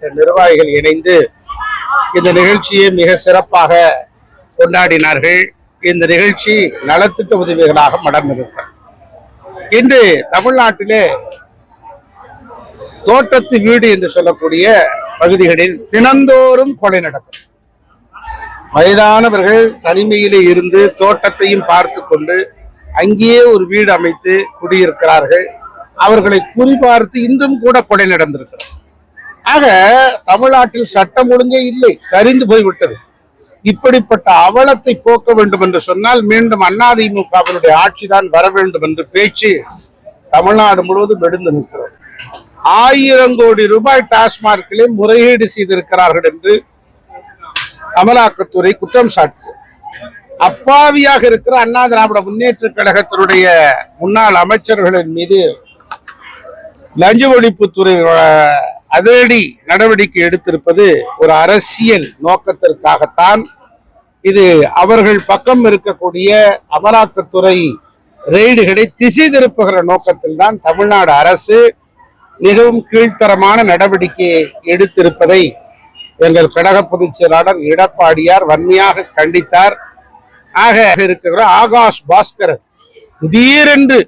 மாவட்ட நிர்வாகிகள் இணைந்து இந்த நிகழ்ச்சியை மிக சிறப்பாக கொண்டாடினார்கள். இந்த நிகழ்ச்சி நலத்திட்ட உதவிகளாக மலர்ந்திருக்கிறது இன்று தமிழ்நாட்டிலே தோட்டத்து வீடு என்று சொல்லக்கூடிய பகுதிகளில் தினந்தோறும் கொலை நடக்கும். வயதானவர்கள் தனிமையிலே இருந்து தோட்டத்தையும் பார்த்து கொண்டு அங்கேயே ஒரு வீடு அமைத்து குடியிருக்கிறார்கள். அவர்களை குறிபார்த்து இன்றும் கூட கொலை நடந்திருக்கிறது. ஆக தமிழ்நாட்டில் சட்டம் ஒழுங்கே இல்லை சரிந்து போய்விட்டது. இப்படிப்பட்ட அவலத்தை போக்க வேண்டும் என்று சொன்னால் மீண்டும் அதிமுகவினுடைய ஆட்சிதான் வர வேண்டும் என்று பேச்சு தமிழ்நாடு முழுவதும் எடுந்து நிற்கிறது. ஆயிரம் கோடி ரூபாய் டாஸ்மார்க்கிலே முறையீடு செய்திருக்கிறார்கள் என்று அமலாக்கத்துறை குற்றம் சாட்டு அப்பாவியாக இருக்கிற அண்ணா திராவிட முன்னேற்ற கழகத்தினுடைய முன்னாள் அமைச்சர்களின் மீது லஞ்ச ஒழிப்புத்துறை அதிரடி நடவடிக்கை எடுத்திருப்பது ஒரு அரசியல் நோக்கத்திற்காகத்தான். இது அவர்கள் பக்கம் இருக்கக்கூடிய அமலாக்கத்துறை ரெய்டுகளை திசை திருப்புகிற நோக்கத்தில் தான் தமிழ்நாடு அரசு மிகவும் கீழ்த்தரமான நடவடிக்கையை எடுத்திருப்பதை எங்கள் கழக பொதுச் செயலாளர் எடப்பாடியார் வன்மையாக கண்டித்தார். ஆக இருக்கிற ஆகாஷ் பாஸ்கரன் திடீரென்று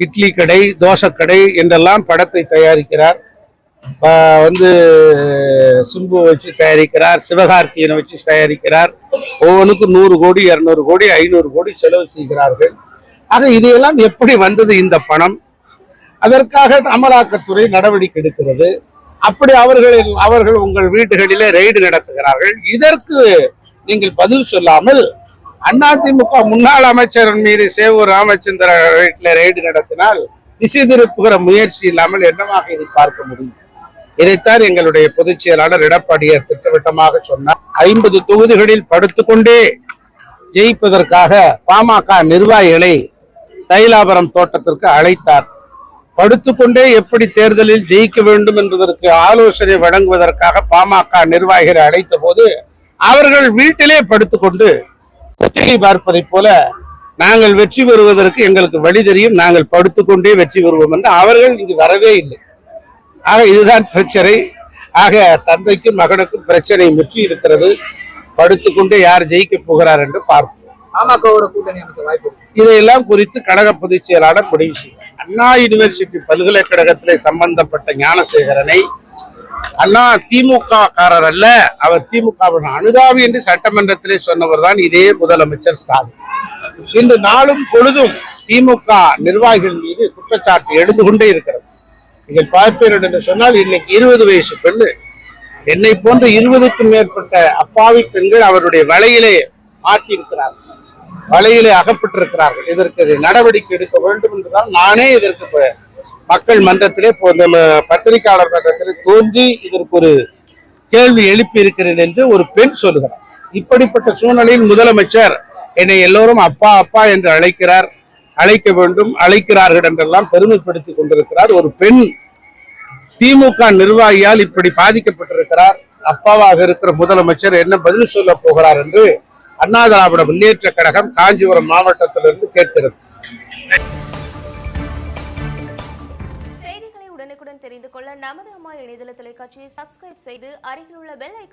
இட்லி கடை தோசை கடை என்றெல்லாம் படத்தை தயாரிக்கிறார். வந்து சிம்பு வச்சு தயாரிக்கிறார் சிவகார்த்தியனை வச்சு தயாரிக்கிறார். ஒவ்வொன்றுக்கும் நூறு கோடி இருநூறு கோடி ஐநூறு கோடி செலவு செய்கிறார்கள். ஆக இதையெல்லாம் எப்படி வந்தது இந்த பணம்? அதற்காக அமலாக்கத்துறை நடவடிக்கை எடுக்கிறது. அப்படி அவர்களில் அவர்கள் உங்கள் வீடுகளிலே ரெய்டு நடத்துகிறார்கள். இதற்கு நீங்கள் பதில் சொல்லாமல் அதிமுக முன்னாள் அமைச்சர் மீது சேவூர் ராமச்சந்திர வீட்டில் ரெய்டு நடத்தினால் திசை திருப்புகிற முயற்சி இல்லாமல் என்னமாக இதை பார்க்க முடியும்? இதைத்தான் எங்களுடைய பொதுச் செயலாளர் எடப்பாடியார் திட்டவட்டமாக சொன்னார். ஐம்பது தொகுதிகளில் படுத்துக்கொண்டே ஜெயிப்பதற்காக பாமக நிர்வாகிகளை தைலாபுரம் தோட்டத்திற்கு அழைத்தார். படுத்துக்கொண்டே எப்படி தேர்தலில் ஜெயிக்க வேண்டும் என்பதற்கு ஆலோசனை வழங்குவதற்காக பாமக நிர்வாகிகளை அழைத்த போது அவர்கள் வீட்டிலே படுத்துக்கொண்டு ஒத்திகை பார்ப்பதை போல நாங்கள் வெற்றி பெறுவதற்கு எங்களுக்கு வழி தெரியும் நாங்கள் படுத்துக்கொண்டே வெற்றி பெறுவோம் என்று அவர்கள் இங்கு வரவே இல்லை. ஆக இதுதான் பிரச்சனை. ஆக தந்தைக்கும் மகனுக்கும் பிரச்சனை முற்றி இருக்கிறது படுத்துக்கொண்டே யார் ஜெயிக்க போகிறார் என்று பார்ப்போம். இதையெல்லாம் குறித்து கழக பொதுச் செயலாளர் முடிவு செய்வார் அண்ணா யூனிவர்சிட்டி பல்கலைக்கழகத்திலே சம்பந்தப்பட்ட ஞானசேகரனை அண்ணா திமுக காரர் அல்ல அவர் திமுகவின் அனுதாபி என்று சட்டமன்றத்திலே சொன்னவர் தான் இதே முதலமைச்சர் ஸ்டாலின். இன்று நாளும் பொழுதும் திமுக நிர்வாகிகள் மீது குற்றச்சாட்டு எழுந்து கொண்டே இருக்கிறது. நீங்கள் பார்ப்பீர்கள் என்று சொன்னால் இன்னைக்கு இருபது வயசு பெண்ணு. என்னை போன்ற இருபதுக்கும் மேற்பட்ட அப்பாவி பெண்கள் அவருடைய வலையிலே மாட்டியிருக்கிறார்கள் வலையிலே அகப்பட்டிருக்கிறார்கள். இதற்கு நடவடிக்கை எடுக்க வேண்டும் என்றுதான் நானே இதற்கு மக்கள் மன்றத்திலே நம்ம பத்திரிகையாளர் மன்றத்திலே தோன்றி இதற்கு ஒரு கேள்வி எழுப்பி இருக்கிறேன் என்று ஒரு பெண் சொல்லுகிறார் இப்படிப்பட்ட சூழ்நிலையில் முதலமைச்சர் என்னை எல்லோரும் அப்பா அப்பா என்று அழைக்கிறார். அழைக்க வேண்டும் அழைக்கிறார்கள் என்றெல்லாம் பெருமைப்படுத்திக் கொண்டிருக்கிறார். ஒரு பெண் திமுக நிர்வாகியால் இப்படி பாதிக்கப்பட்டிருக்கிறார். அப்பாவாக இருக்கிற முதலமைச்சர் என்ன பதில் சொல்ல போகிறார் என்று அண்ணா திராவிட முன்னேற்ற கழகம் காஞ்சிபுரம் மாவட்டத்திலிருந்து கேட்கிறது. செய்திகளை உடனுக்குடன் தெரிந்து கொள்ள நமது அம்மா இணையதள தொலைக்காட்சியை சப்ஸ்கிரைப் செய்து அருகில் உள்ள பெல் ஐக்கான்